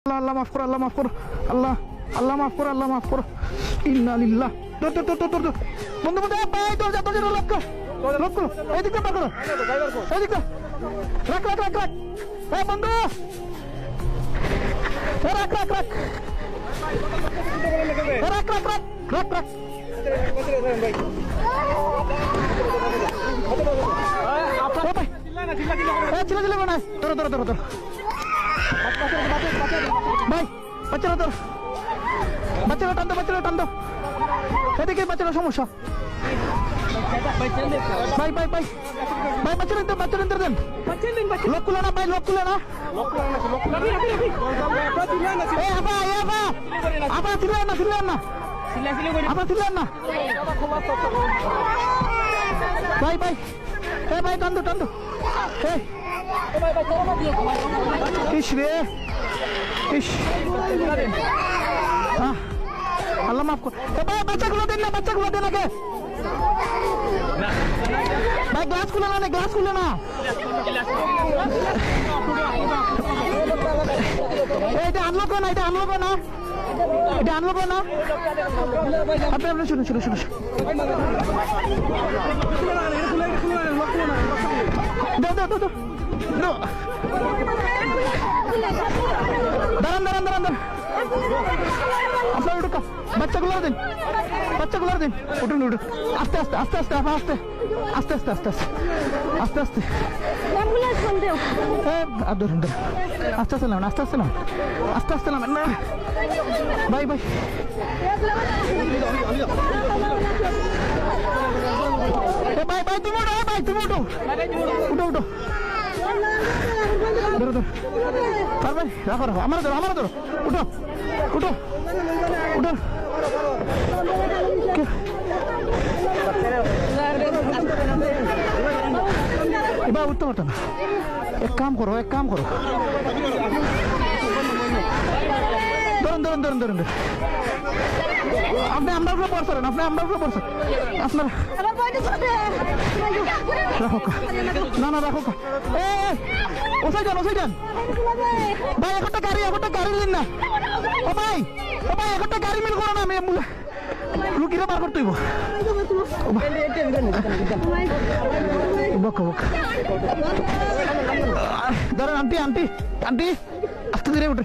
আল্লাহ আল্লাহ মাফ করো আল্লাহ মাফ করো আল্লাহ আল্লাহ মাফ করো আল্লাহ মাফ করো ইন্না লিল্লাহ তোর তোর তোর তোর তোর বন্ধু বন্ধু ভাই তোর যা তোর জন্য লক্ষ্য লক্ষ্য এদিকটা পাকড়ো এদিকটা রাখ রাখ রাখ রাখ এই বন্ধু এ রাখ রাখ রাখ এ রাখ রাখ রাখ রাখ রাখ এ ছিল ছিল না তোর তোর তোর তোর ভাই, বাচ্চারা তোর। বাচ্চারা টান দো, বাচ্চারা টান দো। এদিকে বাচ্চারা সমস্যা। ভাই ভাই ভাই। ভাই, বাচ্চারা তো বাচ্চারা দেন লোক কুলে না, ভাই, লোক কুলে না। এ, আবা এ, আবা। আবা ছিলেন না ছিলেন না। আবা ছিলেন না। ভাই ভাই। এ, ভাই টান দো। ইস রে। ইস। আল্লাহ মাফ কর। ভাই, বাচ্চাগুলো দেন না, বাচ্চাগুলো দেন আগে। ভাই গ্লাস খুলে না গ্লাস খুলে না। এটা আনলো না, এটা আনলো না। এটা আনলো না। আপনি আপনি শুনুন শুনুন শুনুন। দাও দাও দাও দাও দাও। দাঁড়ান দাঁড়ান দাঁড়ান দাঁড়ান। আপনার উঠুক বাচ্চাগুলো দিন। বাচ্চাগুলো দিন। উঠুন উঠুন। আস্তে আস্তে আস্তে আস্তে আপা আস্তে। আস্তে আস্তে আস্তে আস্তে। আস্তে আস্তে। এ, আর ধরুন আস্তে আস্তে নামেন আস্তে আস্তে নামেন। আস্তে আস্তে নামেন না। ভাই এ ভাই ভাই, তুমি এ ভাই, তুমি উঠো উঠো উঠো। ধরো ধরো। পারবে রাখো রাখো আমার ধরো আমার ধরো। উঠো উঠো উঠো। এবার উঠতে পারতো না এক কাম করো, এক কাম করো। ধরুন ধরুন ধরুন ধরুন। আপনি আমরা উপরে পড়ছেন আপনি আমরা উপরে পড়ছেন আপনার রাখো না না রাখো এ ওসাই যান ওসাই যান। ভাই একটা গাড়ি একটা গাড়ি দিন না। ও ভাই ও ভাই একটা গাড়ি মিল করো না আমি রুগীরা বার করতে হইব। বকা বকা। ধরেন আন্টি আন্টি আন্টি আস্তে ধীরে উঠে।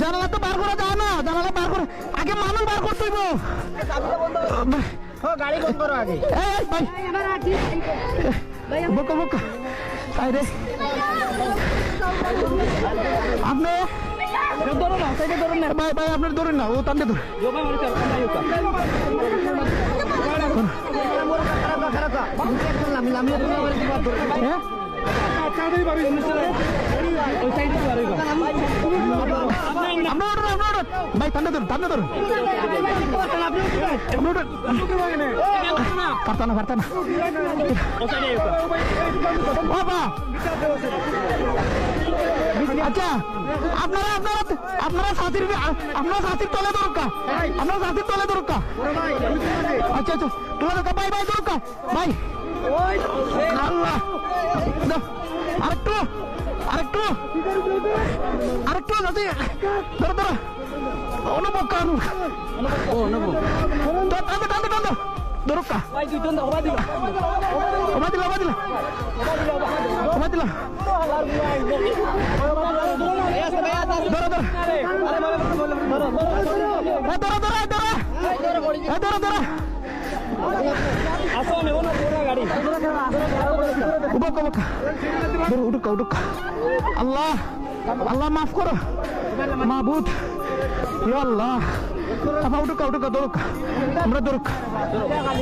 জানালা তো বার করা যায় না জানালা বার করে আগে মানুষ বার করতে হইব। গাড়ি বন্ধ করো আগে। ভাই। বকা বকা। তাই রে। আপনি? ধরো না ধরুন না ভাই ভাই আপনার ধরেন না ও টানতে ধরে। জমা মরে চল খারাপ খারাপ ভাই টানতে ধরুন টানতে ধরুন আমরা ওঠুন পারতা না পারতা না বাবা আচ্ছা আপনারা আপনারা আপনারা সাথীর আপনারা সাথীর তলে দরকার আপনারা সাথীর তলে দরকার আচ্ছা আচ্ছা তোলা দরকার ভাই ভাই দরকার ভাই আল্লাহ আরেকটু আরেকটু আরেকটু যাতে ধরো ধরো অনুভব কানু টানতে টানতে টানতে দরকার ভাই দুই জন ওবা দিবা ওমা দিলা ওমা দিলা ওমা দিলা এই আছে ভাই আদার ধরো ধরো ধরো ধরো ধরো ধরো ধরো আসো আমি ওনা পুরো গাড়ি উবকা উবকা উঠুকা উঠুকা। আল্লাহ আল্লাহ মাফ করো। মাহবুদ আল্লাহ। আপা উঠুকা উঠুকা, দরুকা। আমরা দরুকা।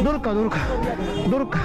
দরুকা দরুকা। দরুকা।